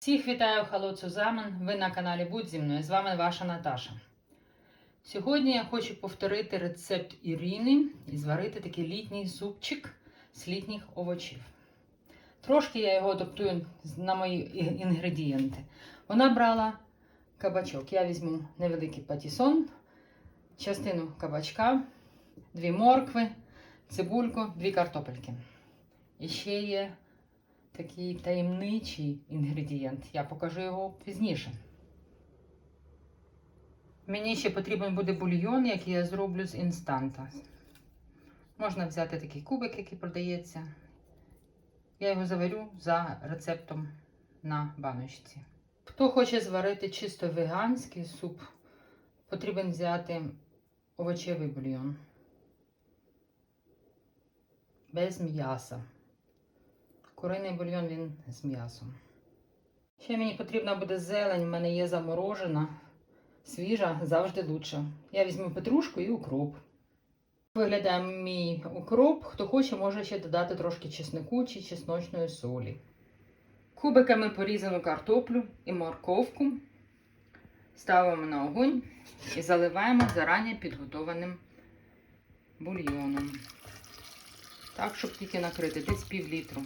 Всіх вітаю Hello Цузамен. Ви на каналі Будь зі мною. З вами ваша Наташа. Сьогодні я хочу повторити рецепт Ірини і зварити такий літній супчик з літніх овочів. Трошки я його адаптую на мої інгредієнти. Вона брала кабачок. Я візьму невеликий патісон, частину кабачка, дві моркви, цибульку, дві картопельки. І ще є такий таємничий інгредієнт. Я покажу його пізніше. Мені ще потрібен буде бульйон, який я зроблю з інстанта. Можна взяти такий кубик, який продається. Я його заварю за рецептом на баночці. Хто хоче зварити чисто веганський суп, потрібен взяти овочевий бульйон. Без м'яса. Куриний бульйон він з м'ясом. Ще мені потрібна буде зелень, в мене є заморожена, свіжа, завжди лучше. Я візьму петрушку і укроп. Виглядає мій укроп. Хто хоче, може ще додати трошки чеснику чи чесночної солі. Кубиками порізану картоплю і морковку. Ставимо на огонь і заливаємо зарані підготованим бульйоном. Так, щоб тільки накрити десь пів літру.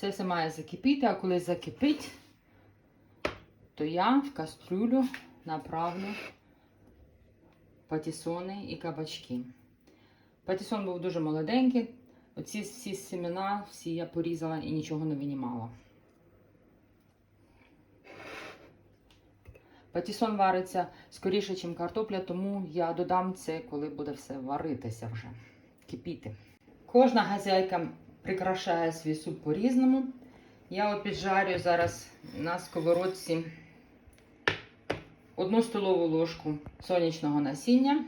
Це все має закипіти, а коли закипить, то я в кастрюлю направлю патісони і кабачки. Патісон був дуже молоденький. Оці всі семена, всі я порізала і нічого не винімала. Патісон вариться скоріше, ніж картопля, тому я додам це, коли буде все варитися вже, кипіти. Кожна газяйка прикрашає свій суп по-різному. Я піджарю зараз на сковородці одну столову ложку сонячного насіння.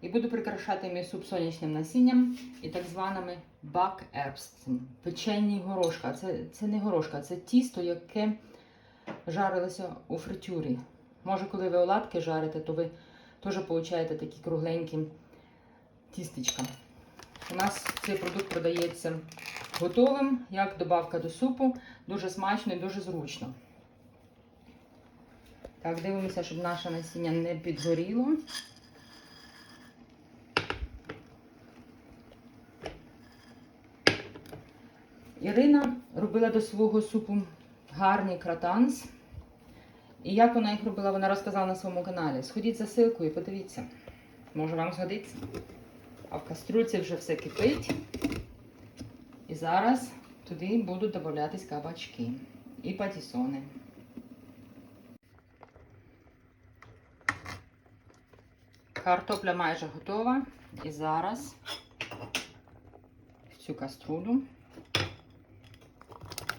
І буду прикрашати мій суп сонячним насінням і так званими бак ербс. Печені горошка. Це, це не горошка, це тісто, яке жарилося у фритюрі. Може, коли ви оладки жарите, то ви теж получаєте такі кругленькі тістечка. У нас цей продукт продається готовим, як добавка до супу. Дуже смачно і дуже зручно. Так, дивимося, щоб наше насіння не підгоріло. Ірина робила до свого супу гарний кратанс. І як вона їх робила, вона розказала на своєму каналі. Сходіть за ссылкою і подивіться. Може вам згодиться. А в кастрюльці вже все кипить. І зараз туди будуть додатись кабачки і патісони. Картопля майже готова. І зараз в цю каструлю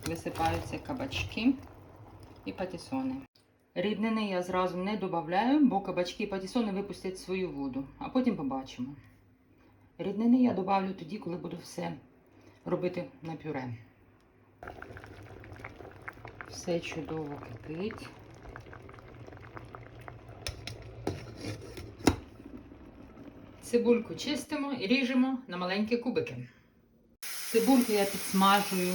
висипаються кабачки і патісони. Ріднини я зразу не додаю, бо кабачки і патісони випустять свою воду, а потім побачимо. Ріднини я додавлю тоді, коли буду все робити на пюре. Все чудово кипить. Цибульку чистимо і ріжемо на маленькі кубики. Цибульку я підсмажую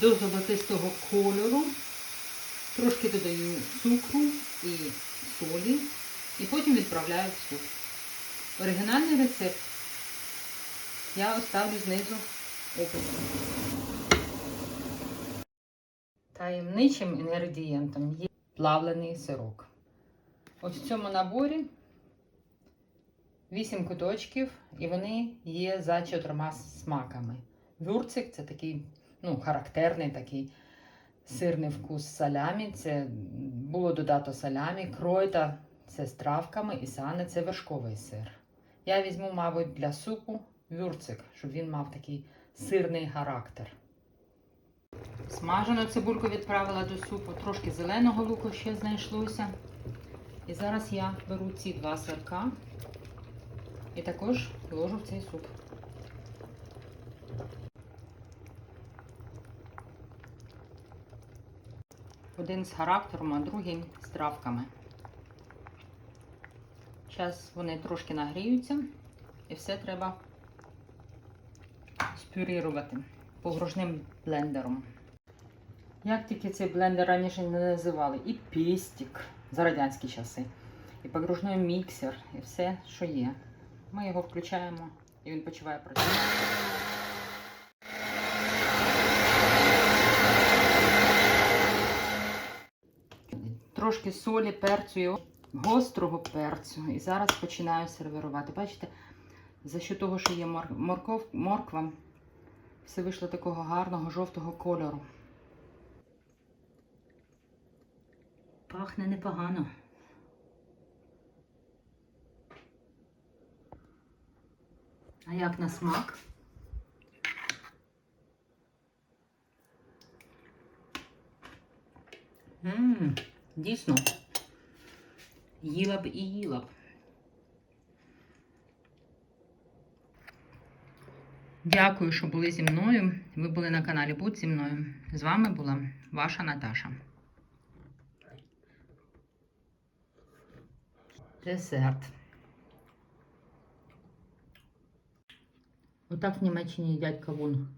до золотистого кольору. Трошки додаю цукру і солі. І потім відправляю в суп. Оригінальний рецепт я оставлю знизу опис. Таємничим інгредієнтом є плавлений сирок. Ось в цьому наборі 8 куточків, і вони є за чотирма смаками. Вюрцик це такий ну, характерний такий сирний вкус салямі. Це було додато салямі, кройта це з травками і сане це вершковий сир. Я візьму, мабуть, для супу вюрцик, щоб він мав такий сирний характер. Смажену цибульку відправила до супу, трошки зеленого луку ще знайшлося. І зараз я беру ці два сирка і також ложу в цей суп. Один з характером, а другий з травками. Зараз вони трошки нагріються і все треба пюрірувати погружним блендером. Як тільки цей блендер раніше не називали, і пістик за радянські часи, і погружний міксер, і все, що є. Ми його включаємо і він починає працювати. Трошки солі, перцю, гострого перцю. І зараз починаю сервірувати. Бачите, за що того, що є мор- морков, морква, все вийшло такого гарного жовтого кольору. Пахне непогано. А як на смак? Ммм, дійсно. Їла б і їла б. Дякую, що були зі мною. Ви були на каналі Будь зі мною. З вами була ваша Наташа. Десерт. Отак в Німеччині їдять кавун.